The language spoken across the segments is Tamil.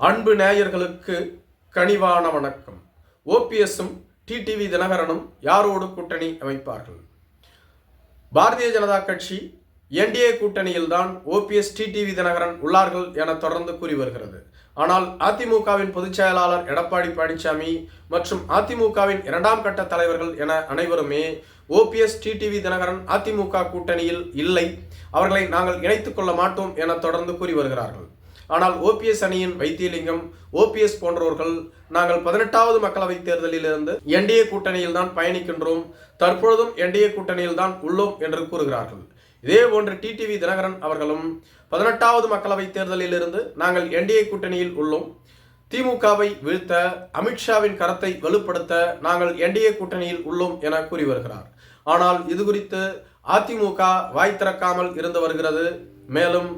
அன்பு நேயர்களுக்கு கனிவான வணக்கம். ஓபிஎஸ்ஸும் டிடிவி தினகரனும் யாரோடு கூட்டணி அமைப்பார்கள்? பாரதிய ஜனதா கட்சி என்டிஏ கூட்டணியில்தான் ஓபிஎஸ் டிடிவி தினகரன் உள்ளார்கள் என தொடர்ந்து கூறி வருகிறது. ஆனால் அதிமுகவின் பொதுச் செயலாளர் எடப்பாடி பழனிசாமி மற்றும் அதிமுகவின் இரண்டாம் கட்ட தலைவர்கள் என அனைவருமே ஓபிஎஸ் டிடிவி தினகரன் அதிமுக கூட்டணியில் இல்லை அவர்களை நாங்கள் இணைத்துக் கொள்ள மாட்டோம் என தொடர்ந்து கூறி வருகிறார்கள். ஆனால் ஓபிஎஸ் அணியின் வைத்தியலிங்கம் ஓபிஎஸ் போன்றவர்கள் நாங்கள் பதினெட்டாவது மக்களவைத் தேர்தலிலிருந்து என்டிஏ கூட்டணியில் தான் பயணிக்கின்றோம். தற்பொழுதும் என்டிஏ கூட்டணியில் தான் உள்ளோம் என்று கூறுகிறார்கள். இதே போன்று டிடிவி தினகரன் அவர்களும் பதினெட்டாவது மக்களவைத் தேர்தலிலிருந்து நாங்கள் என்டிஏ கூட்டணியில் உள்ளோம். திமுகவை வீழ்த்த அமித்ஷாவின் கரத்தை வலுப்படுத்த நாங்கள் என்டிஏ கூட்டணியில் உள்ளோம் என கூறி வருகிறார். ஆனால் இது குறித்து அதிமுக வாய் திறக்காமல் இருந்து வருகிறது. மேலும்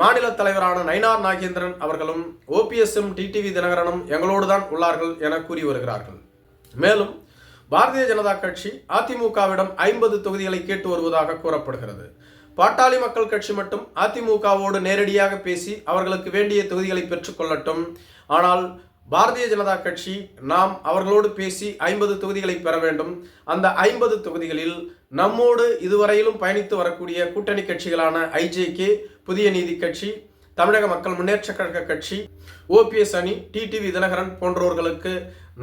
மாநில தலைவரான நயினார் நாகேந்திரன் அவர்களும் ஓபிஎஸ்எம் டிடிவி தினகரனும் எங்களோடு தான் உள்ளார்கள் என கூறி வருகிறார்கள். மேலும் பாரதிய ஜனதா கட்சி அதிமுகவிடம் ஐம்பது தொகுதிகளை கேட்டு வருவதாக கூறப்படுகிறது. பாட்டாளி மக்கள் கட்சி மட்டும் அதிமுகவோடு நேரடியாக பேசி அவர்களுக்கு வேண்டிய தொகுதிகளை பெற்றுக்கொள்ளட்டும் ஆனால் பாரதிய ஜனதா கட்சி நாம் அவர்களோடு பேசி ஐம்பது தொகுதிகளை பெற வேண்டும். அந்த ஐம்பது தொகுதிகளில் நம்மோடு இதுவரையிலும் பயணித்து வரக்கூடிய கூட்டணி கட்சிகளான ஐஜேகே புதிய நீதி கட்சி தமிழக மக்கள் முன்னேற்ற கழக கட்சி ஓபிஎஸ் அணி டிடிவி தினகரன் போன்றவர்களுக்கு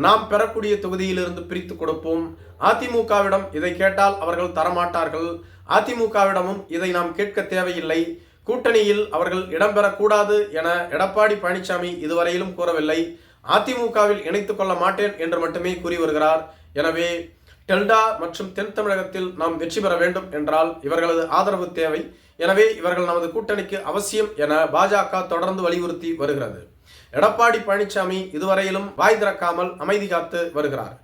நாம் பெறக்கூடிய தொகுதியிலிருந்து பிரித்து கொடுப்போம். அதிமுகவிடம் இதை கேட்டால் அவர்கள் தரமாட்டார்கள். அதிமுகவிடமும் இதை நாம் கேட்க தேவையில்லை. கூட்டணியில் அவர்கள் இடம்பெறக்கூடாது என எடப்பாடி பழனிசாமி இதுவரையிலும் கூறவில்லை. அதிமுகவில் இணைத்துக் கொள்ள மாட்டேன் என்று மட்டுமே கூறி வருகிறார். எனவே டெல்டா மற்றும் தென் தமிழகத்தில் நாம் வெற்றி பெற வேண்டும் என்றால் இவர்களது ஆதரவு தேவை. எனவே இவர்கள் நமது கூட்டணிக்கு அவசியம் என பாஜக தொடர்ந்து வலியுறுத்தி வருகிறது. எடப்பாடி பழனிசாமி இதுவரையிலும் வாய் திறக்காமல் அமைதி காத்து வருகிறார்.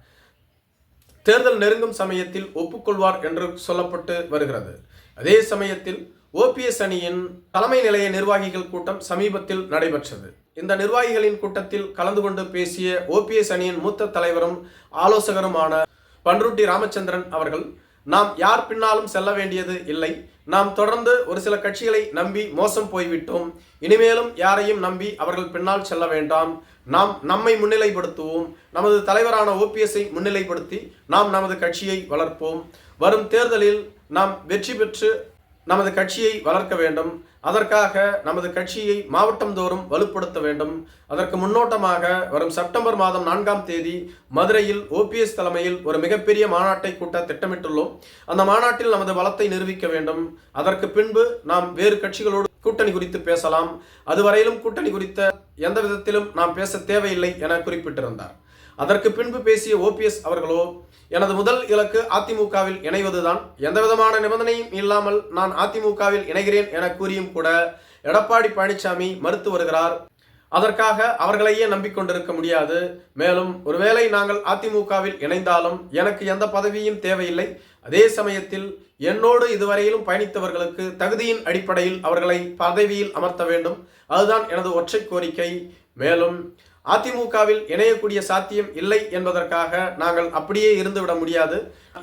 தேர்தல் நெருங்கும் சமயத்தில் ஒப்புக்கொள்வார் என்று சொல்லப்பட்டு வருகிறது. அதே சமயத்தில் ஓபிஎஸ் அணியின் தலைமை நிலைய நிர்வாகிகள் கூட்டம் சமீபத்தில் நடைபெற்றது. இந்த நிர்வாகிகளின் கூட்டத்தில் கலந்து கொண்டு பேசிய ஓபிஎஸ் அணியின் மூத்த தலைவரும் ஆலோசகருமான பன்ருட்டி ராமச்சந்திரன் அவர்கள் நாம் யார் பின்னாலும் செல்ல வேண்டியது இல்லை. நாம் தொடர்ந்து ஒரு சில கட்சிகளை நம்பி மோசம் போய்விட்டோம். இனிமேலும் யாரையும் நம்பி அவர்கள் பின்னால் செல்ல வேண்டாம். நாம் நம்மை முன்னிலைப்படுத்துவோம். நமது தலைவரான ஓபிஎஸ்ஐ முன்னிலைப்படுத்தி நாம் நமது கட்சியை வளர்ப்போம். வரும் தேர்தலில் நாம் வெற்றி பெற்று நமது கட்சியை வளர்க்க வேண்டும். அதற்காக நமது கட்சியை மாவட்டம் தோறும் வலுப்படுத்த வேண்டும். அதற்கு முன்னோட்டமாக வரும் செப்டம்பர் மாதம் நான்காம் தேதி மதுரையில் ஓபிஎஸ் தலைமையில் ஒரு மிகப்பெரிய மாநாட்டை கூட்ட திட்டமிட்டுள்ளோம். அந்த மாநாட்டில் நமது பலத்தை நிரூபிக்க வேண்டும். அதற்கு பின்பு நாம் வேறு கட்சிகளோடு கூட்டணி குறித்து பேசலாம். அதுவரையிலும் கூட்டணி குறித்த எந்த விதத்திலும் நாம் பேச தேவையில்லை என குறிப்பிட்டிருந்தார். அதற்கு பின்பு பேசிய ஓபிஎஸ் அவர்களோ எனது முதல் இலக்கு அதிமுகவில் இணைவதுதான். எந்த விதமான நிபந்தனையும் இல்லாமல் நான் அதிமுகவில் இணைகிறேன் என கூறியும் கூட எடப்பாடி பழனிசாமி மறுத்து வருகிறார். அதற்காக அவர்களையே நம்பிக்கொண்டிருக்க முடியாது. மேலும் ஒருவேளை நாங்கள் அதிமுகவில் இணைந்தாலும் எனக்கு எந்த பதவியும் தேவையில்லை. அதே சமயத்தில் என்னோடு இதுவரையிலும் பயணித்தவர்களுக்கு தகுதியின் அடிப்படையில் அவர்களை பதவியில் அமர்த்த வேண்டும். அதுதான் எனது ஒற்றை கோரிக்கை. மேலும் அதிமுகவில் இணையக்கூடிய சாத்தியம் இல்லை என்பதற்காக நாங்கள் அப்படியே இருந்துவிட முடியாது.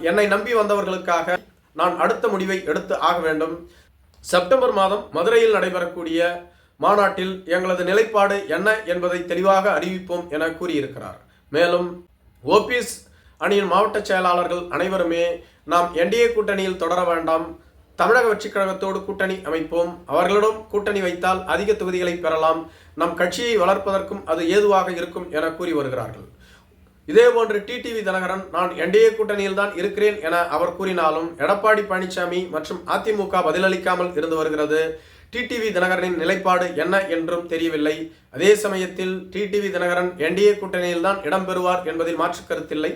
என்னை நம்பி வந்தவர்களுக்காக நான் அடுத்த முடிவை எடுத்து ஆக வேண்டும். செப்டம்பர் மாதம் மதுரையில் நடைபெறக்கூடிய மாநாட்டில் எங்களது நிலைப்பாடு என்ன என்பதை தெளிவாக அறிவிப்போம் என கூறியிருக்கிறார். மேலும் ஓபிஎஸ் அணியின் மாவட்ட செயலாளர்கள் அனைவருமே நாம் என்டிஏ கூட்டணியில் தொடர வேண்டாம். தமிழக வெற்றிக் கழகத்தோடு கூட்டணி அமைப்போம். அவர்களிடம் கூட்டணி வைத்தால் அதிக தொகுதிகளை பெறலாம். நம் கட்சியை வளர்ப்பதற்கும் அது ஏதுவாக இருக்கும் என கூறி வருகிறார்கள். இதேபோன்று டிடிவி தினகரன் நான் என்டிஏ கூட்டணியில் தான் இருக்கிறேன் என அவர் கூறினாலும் எடப்பாடி பழனிசாமி மற்றும் அதிமுக பதிலளிக்காமல் இருந்து வருகிறது. டிடிவி தினகரனின் நிலைப்பாடு என்ன என்றும் தெரியவில்லை. அதே சமயத்தில் டிடிவி தினகரன் என்டிஏ கூட்டணியில் தான் இடம்பெறுவார் என்பதில் மாற்று கருத்தில்லை.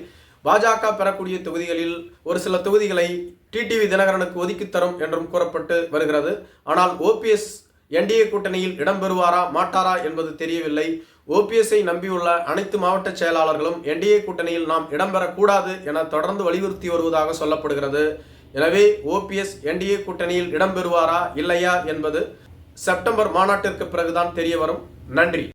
பாஜக பெறக்கூடிய தொகுதிகளில் ஒரு சில தொகுதிகளை டிடிவி தினகரனுக்கு ஒதுக்கி தரும் என்றும் கூறப்பட்டு வருகிறது. ஆனால் ஓபிஎஸ் என்டிஏ கூட்டணியில் இடம்பெறுவாரா மாட்டாரா என்பது தெரியவில்லை. ஓபிஎஸ்ஐ நம்பியுள்ள அனைத்து மாவட்ட செயலாளர்களும் என்டிஏ கூட்டணியில் நாம் இடம்பெறக்கூடாது என தொடர்ந்து வலியுறுத்தி வருவதாக சொல்லப்படுகிறது. எனவே ஓபிஎஸ் என்டிஏ கூட்டணியில் இடம்பெறுவாரா இல்லையா என்பது செப்டம்பர் மாநாட்டிற்கு பிறகுதான் தெரிய வரும் நன்றி.